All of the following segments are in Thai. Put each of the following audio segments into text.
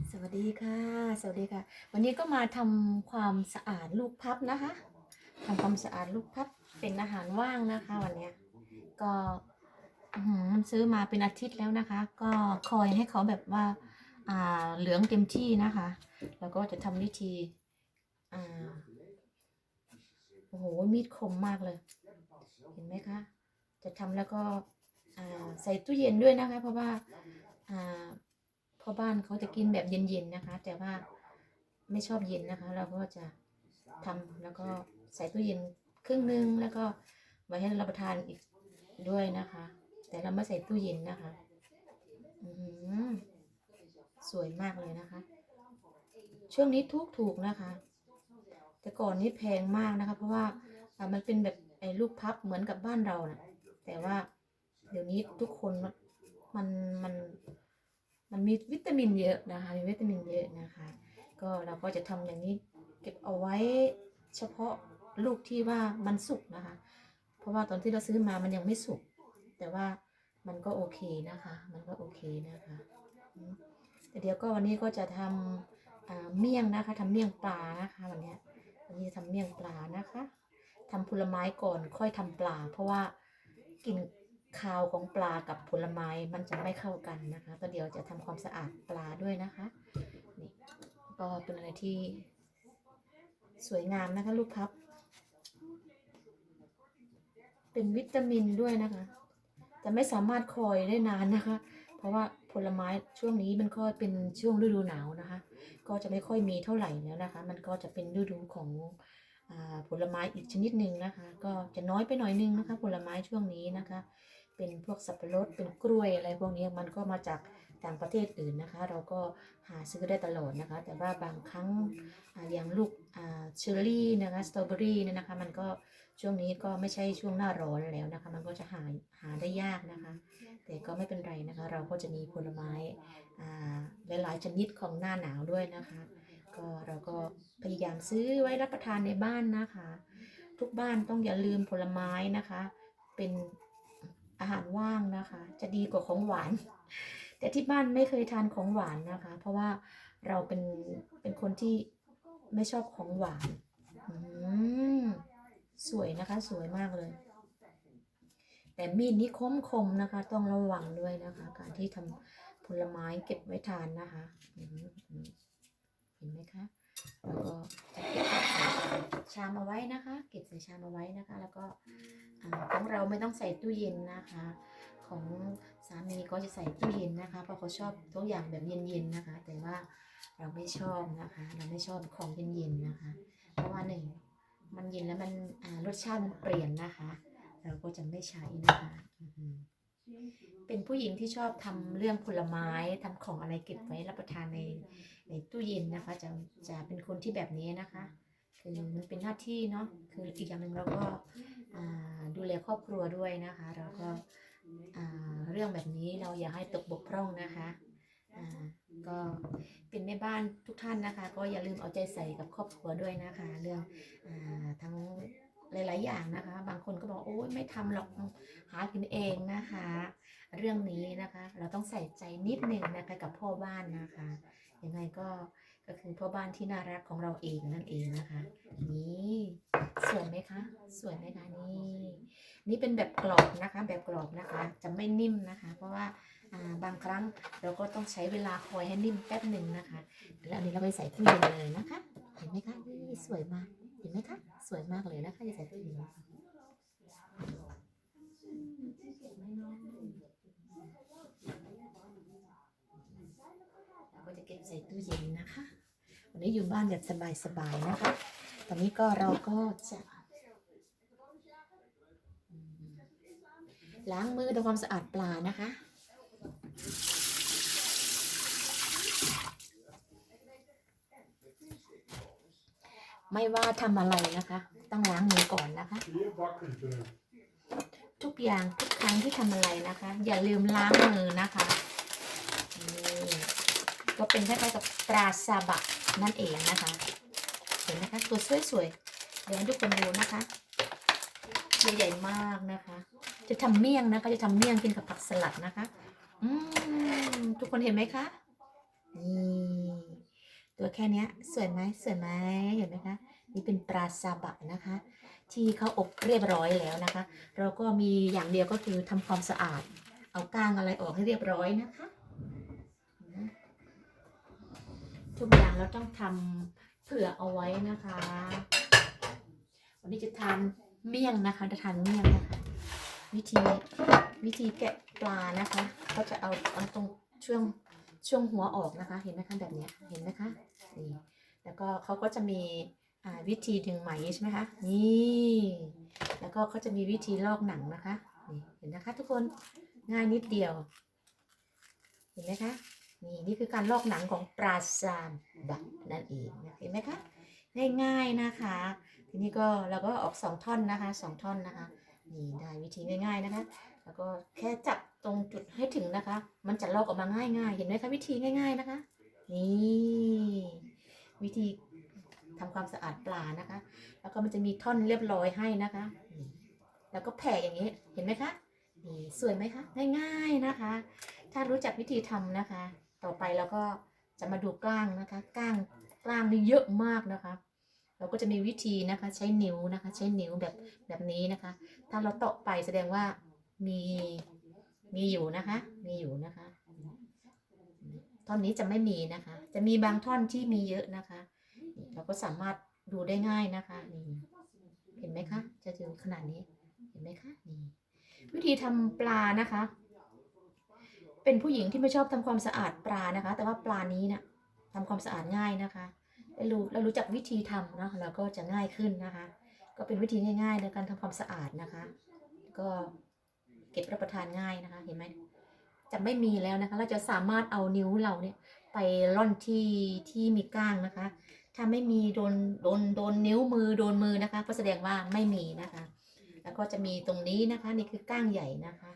สวัสดีค่ะ สวัสดีค่ะ วันนี้ก็มาทำความสะอาดลูกพับนะคะทำความสะอาดลูกพับเป็นอาหารว่างนะคะ วันเนี้ยก็มันซื้อมาเป็นอาทิตย์แล้วนะคะ ก็คอยให้เขาแบบว่าอ่าเหลืองเต็มที่นะคะ แล้วก็จะทำวิธีอ่าโอ้โหมีดคมมากเลย เห็นไหมคะ จะทำแล้วก็ใส่ตู้เย็นด้วยนะคะ เพราะว่าอ่า พ่อบ้านเขาจะกินแบบเย็นๆนะคะ แต่ว่าไม่ชอบเย็นนะคะ เราก็จะทำแล้วก็ใส่ตู้เย็นครึ่งนึงแล้วก็ไว้ให้รับประทานอีกด้วยนะคะ แต่เราไม่ใส่ตู้เย็นนะคะอือหือสวยมากเลยนะคะ ช่วงนี้ทุกถูกนะคะ แต่ก่อนนี้แพงมากนะคะ เพราะว่ามันเป็นแบบไอ้ลูกพับเหมือนกับบ้านเรานะแต่ว่าเดี๋ยวนี้ทุกคนมันมัน มันมีวิตามินเยอะนะคะ มีวิตามินเยอะนะคะ ก็เราก็จะทำอย่างนี้เก็บเอาไว้เฉพาะลูกที่ว่ามันสุกนะคะ เพราะว่าตอนที่เราซื้อมามันยังไม่สุก แต่ว่ามันก็โอเคนะคะ มันก็โอเคนะคะแต่เดี๋ยวก็วันนี้ก็จะทำเมี่ยงนะคะทำเมี่ยงปลานะคะวันนี้วันนี้จะทำเมี่ยงปลานะคะทำผลไม้ก่อนค่อยทำปลา เพราะว่ากิน คาวของปลากับผลไม้มันจะไม่เข้ากันนะคะ ก็เดี๋ยวจะทำความสะอาดปลาด้วยนะคะนี่ก็เป็นอะไรที่สวยงามนะคะลูกพับ เป็นวิตามินด้วยนะคะ แต่ไม่สามารถคอยได้นานนะคะ เพราะว่าผลไม้ช่วงนี้มันก็เป็นช่วงฤดูหนาวนะคะ ก็จะไม่ค่อยมีเท่าไหร่แล้วนะคะ มันก็จะเป็นฤดูของผลไม้อีกชนิดหนึ่งนะคะ ก็จะน้อยไปหน่อยนึงนะคะ ผลไม้ช่วงนี้นะคะ เป็นพวกสับปะรดเป็นกล้วยอะไรพวกนี้มันก็มาจากต่างประเทศอื่นนะคะ เราก็หาซื้อได้ตลอดนะคะ แต่ว่าบางครั้งอย่างลูกเชอร์รี่นะคะสตรอเบอรี่เนี่ยนะคะ มันก็ช่วงนี้ก็ไม่ใช่ช่วงหน้าร้อนแล้วนะคะ มันก็จะหาหาได้ยากนะคะ แต่ก็ไม่เป็นไรนะคะ เราก็จะมีผลไม้หลายๆชนิดของหน้าหนาวด้วยนะคะ ก็เราก็พยายามซื้อไว้รับประทานในบ้านนะคะ ทุกบ้านต้องอย่าลืมผลไม้นะคะ เป็น อาหารว่างนะคะ จะดีกว่าของหวาน แต่ที่บ้านไม่เคยทานของหวานนะคะ เพราะว่าเราเป็นเป็นคนที่ไม่ชอบของหวานสวยนะคะสวยมากเลย แต่มีดนี้คมคมนะคะ ต้องระวังด้วยนะคะ การที่ทำผลไม้เก็บไว้ทานนะคะเห็นไหมคะ แล้วก็จะเก็บใส่ชามเอาไว้นะคะ เก็บใส่ชามเอาไว้นะคะ แล้วก็ของเราไม่ต้องใส่ตู้เย็นนะคะ ของสามีก็จะใส่ตู้เย็นนะคะ เพราะเขาชอบทุกอย่างแบบเย็นๆนะคะ แต่ว่าเราไม่ชอบนะคะ เราไม่ชอบของเย็นๆนะคะ เพราะว่าหนึ่งมันเย็นแล้วมันรสชาติมันเปลี่ยนนะคะ เราก็จะไม่ใช้นะคะ เป็นผู้หญิงที่ชอบทำเรื่องผลไม้ทำของอะไรเก็บไว้รับประทานในในตู้เย็นนะคะ จะจะเป็นคนที่แบบนี้นะคะ คือมันเป็นหน้าที่เนาะคืออีกอย่างหนึ่งเราก็ดูแลครอบครัวด้วยนะคะแล้วก็เรื่องแบบนี้เราอย่าให้ตกบกพร่องนะคะก็เป็นแม่บ้านทุกท่านนะคะ ก็อย่าลืมเอาใจใส่กับครอบครัวด้วยนะคะ เรื่องอทั้ง หลาย ๆ อย่างนะคะ บางคนก็บอกโอ้ยไม่ทำหรอกหากินเองนะคะ เรื่องนี้นะคะ เราต้องใส่ใจนิดหนึ่งนะคะกับพ่อบ้านนะคะยังไงก็ก็คือพ่อบ้านที่น่ารักของเราเองนั่นเองนะคะ นี่สวยไหมคะสวยไหมคะนี่นี่เป็นแบบกรอบนะคะ แบบกรอบนะคะ จะไม่นิ่มนะคะ เพราะว่าอ่าบางครั้งเราก็ต้องใช้เวลาคอยให้นิ่มแป๊บหนึ่งนะคะแล้วอันนี้เราไปใส่ตู้เย็นเลยนะคะ เห็นไหมคะนี่สวยมากเห็นไหมคะ สวยมากเลยนะคะจะใส่ตู้เย็นเราก็จะเก็บใส่ตู้เย็นนะคะ วันนี้อยู่บ้านแบบสบายๆนะคะ ตอนนี้ก็เราก็จะล้างมือทำความสะอาดปลานะคะ ไม่ว่าทำอะไรนะคะ ต้องล้างมือก่อนนะคะ ทุกอย่างทุกครั้งที่ทำอะไรนะคะ อย่าลืมล้างมือนะคะนี่ก็เป็นคล้ายๆกับปลาซาบะนั่นเองนะคะ เห็นไหมคะตัวสวยๆเดี๋ยวทุกคนดูนะคะตัวใหญ่มากนะคะ จะทำเมี่ยงนะคะ จะทำเมี่ยงกินกับผักสลัดนะคะ อืมทุกคนเห็นไหมคะนี่ ตัวแค่เนี้ยสวยไหมสวยไหมเห็นไหมคะนี่เป็นปลาซาบะนะคะ ที่เขาอบเรียบร้อยแล้วนะคะ เราก็มีอย่างเดียวก็คือทำความสะอาด เอาก้างอะไรออกให้เรียบร้อยนะคะ ทุกอย่างเราต้องทำเผื่อเอาไว้นะคะ วันนี้จะทานเมี่ยงนะคะจะทานเมี่ยงนะคะ วิธีวิธีแกะปลานะคะเขาจะเอาเอาตรงช่วง ช่วงหัวออกนะคะ เห็นไหมคะแบบนี้เห็นไหมคะนี่แล้วก็เขาก็จะมีวิธีดึงไหมใช่ไหมคะนี่แล้วก็เขาจะมีวิธีลอกหนังนะคะนี่เห็นนะคะ ทุกคนง่ายนิดเดียว เห็นไหมคะนี่นี่คือการลอกหนังของปลาซามบักนั่นเองเห็นไหมคะง่ายๆนะคะ ทีนี้ก็เราก็ออกสองท่อนนะคะสองท่อนนะคะนี่ได้วิธีง่ายๆนะคะ แล้วก็แค่จับตรงจุดให้ถึงนะคะ มันจะลอกออกมาง่ายๆ เห็นไหมคะวิธีง่าย ๆนะคะ นี่วิธีทำความสะอาดปลานะคะ แล้วก็มันจะมีท่อนเรียบร้อยให้นะคะ แล้วก็แผ่อย่างนี้ เห็นไหมคะ นี่สวยไหมคะ ง่าย ๆนะคะ ถ้ารู้จักวิธีทำนะคะ ต่อไปเราก็จะมาดูกล้างนะคะ กล้างกล้างนี่เยอะมากนะคะ เราก็จะมีวิธีนะคะ ใช้นิ้วนะคะ ใช้นิ้วแบบแบบนี้นะคะ ถ้าเราเตาะไปแสดงว่า มีมีอยู่นะคะ มีอยู่นะคะ ท่อนนี้จะไม่มีนะคะ จะมีบางท่อนที่มีเยอะนะคะนี่เราก็สามารถดูได้ง่ายนะคะนี่เห็นไหมคะ จะถึงขนาดนี้ เห็นไหมคะนี่วิธีทำปลานะคะ เป็นผู้หญิงที่ไม่ชอบทำความสะอาดปลานะคะ แต่ว่าปลานี้นะ่ะทำความสะอาดง่ายนะคะได้รู้เรารู้จักวิธีทำเนาะเราก็จะง่ายขึ้นนะคะ ก็เป็นวิธีง่าย ๆ ในการทำความสะอาดนะคะ ก็ เก็บรับประทานง่ายนะคะ เห็นไหมจะไม่มีแล้วนะคะ เราจะสามารถเอานิ้วเราเนี่ยไปล่อนที่ที่มีก้างนะคะ ถ้าไม่มีโดนโดนโดนนิ้วมือโดนมือนะคะ ก็แสดงว่าไม่มีนะคะ แล้วก็จะมีตรงนี้นะคะ นี่คือก้างใหญ่นะคะ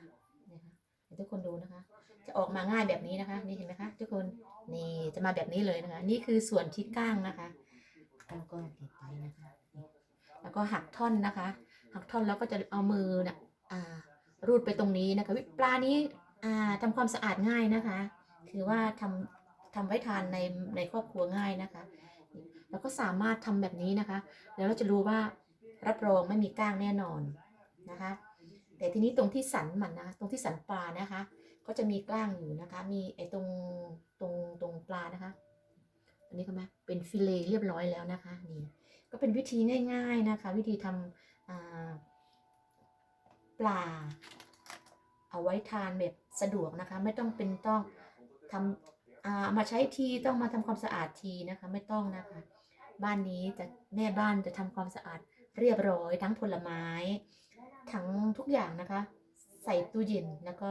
นะคะให้ทุกคนดูนะคะ จะออกมาง่ายแบบนี้นะคะ นี่เห็นไหมคะ ทุกคนนี่จะมาแบบนี้เลยนะคะ นี่คือส่วนที่ก้างนะคะแล้วก็เก็บไปนะคะ แล้วก็หักท่อนนะคะ หักท่อนแล้วก็จะเอามือนะอ่า รูดไปตรงนี้นะคะวิปลานี้อ่าทำความสะอาดง่ายนะคะ คือว่าทำทำไว้ทานในในครอบครัวง่ายนะคะ แล้วก็สามารถทำแบบนี้นะคะ แล้วเราจะรู้ว่ารับรองไม่มีก้างแน่นอนนะคะ แต่ทีนี้ตรงที่สันมันนะตรงที่สันปลานะคะ ก็จะมีก้างอยู่นะคะ มีไอ้ตรงตรงตรงปลานะคะอันนี้ก็ไหมเป็นฟิเลเรียบร้อยแล้วนะคะนี่ก็เป็นวิธีง่าย ๆนะคะ วิธีทำ ปลา เอาไว้ทานแบบสะดวกนะคะ ไม่ต้องเป็นต้องทำอามาใช้ทีต้องมาทำความสะอาดทีนะคะ ไม่ต้องนะคะ บ้านนี้จะแม่บ้านจะทำความสะอาดเรียบร้อย ทั้งผลไม้ ทั้งทุกอย่างนะคะ ใส่ตู้เย็นแล้วก็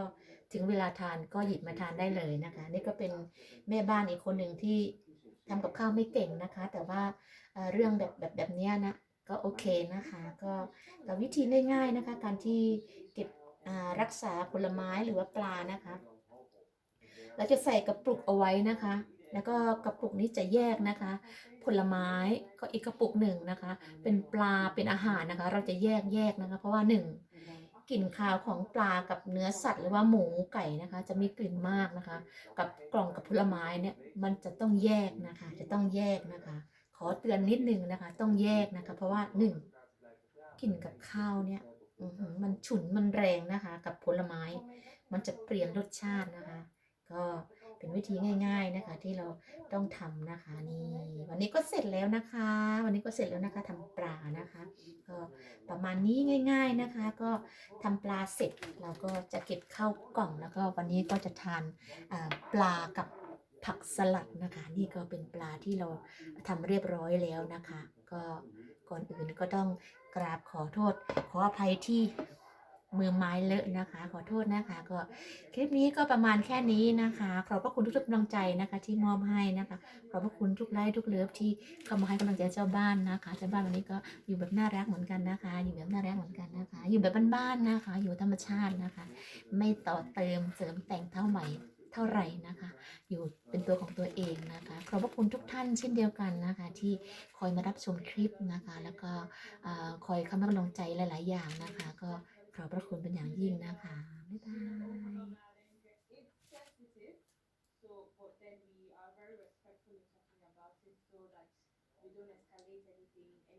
ถึงเวลาทานก็หยิบมาทานได้เลยนะคะ นี่ก็เป็นแม่บ้านอีกคนหนึ่งที่ทำกับข้าวไม่เก่งนะคะ แต่ว่าเรื่องแบบแบบแบบนี้นะ ก็โอเคนะคะ ก็แต่วิธีง่ายๆนะคะ การที่เก็บรักษาผลไม้หรือว่าปลานะคะ เราจะใส่กระปุกเอาไว้นะคะ แล้วก็กระปุกนี้จะแยกนะคะ ผลไม้ก็อีกกระปุกหนึ่งนะคะ เป็นปลาเป็นอาหารนะคะ เราจะแยกแยกนะคะ เพราะว่าหนึ่งกลิ่นคาวของปลากับเนื้อสัตว์หรือว่าหมูไก่นะคะ จะมีกลิ่นมากนะคะ กับกล่องกับผลไม้เนี่ยมันจะต้องแยกนะคะ จะต้องแยกนะคะ ขอเตือนนิดนึงนะคะ ต้องแยกนะคะ เพราะว่าหนึ่งกินกับข้าวเนี่ยมันฉุนมันแรงนะคะ กับผลไม้ มันจะเปลี่ยนรสชาตินะคะ ก็เป็นวิธีง่าย ๆนะคะ ที่เราต้องทำนะคะนี่วันนี้ก็เสร็จแล้วนะคะ วันนี้ก็เสร็จแล้วนะคะทำปลานะคะก็ประมาณนี้ง่าย ๆนะคะ ก็ทำปลาเสร็จเราก็จะเก็บเข้ากล่องแล้วก็วันนี้ก็จะทานปลากับ ผักสลัดนะคะ นี่ก็เป็นปลาที่เราทำเรียบร้อยแล้วนะคะ ก็ก่อนอื่นก็ต้องกราบขอโทษ ขออภัยที่มือไม้เลอะนะคะ ขอโทษนะคะ ก็คลิปนี้ก็ประมาณแค่นี้นะคะ ขอบพระคุณทุกๆกำลังใจนะคะ ที่มอบให้นะคะ ขอบพระคุณทุกไลค์ทุกเลิฟที่เข้ามาให้กำลังใจเจ้าบ้านนะคะเจ้าบ้านวันนี้ก็อยู่แบบน่ารักเหมือนกันนะคะ อยู่แบบน่ารักเหมือนกันนะคะ อยู่แบบบ้านๆนะคะ อยู่ธรรมชาตินะคะ ไม่ต่อเติมเสริมแต่งเท่าใหม่ เท่าไหร่นะคะ อยู่เป็นตัวของตัวเองนะคะ ขอบพระคุณทุกท่านเช่นเดียวกันนะคะ ที่คอยมารับชมคลิปนะคะ แล้วก็คอยคำนับกำลังใจหลาย ๆ อย่างนะคะ ก็ขอบพระคุณเป็นอย่างยิ่งนะคะบ๊ายบาย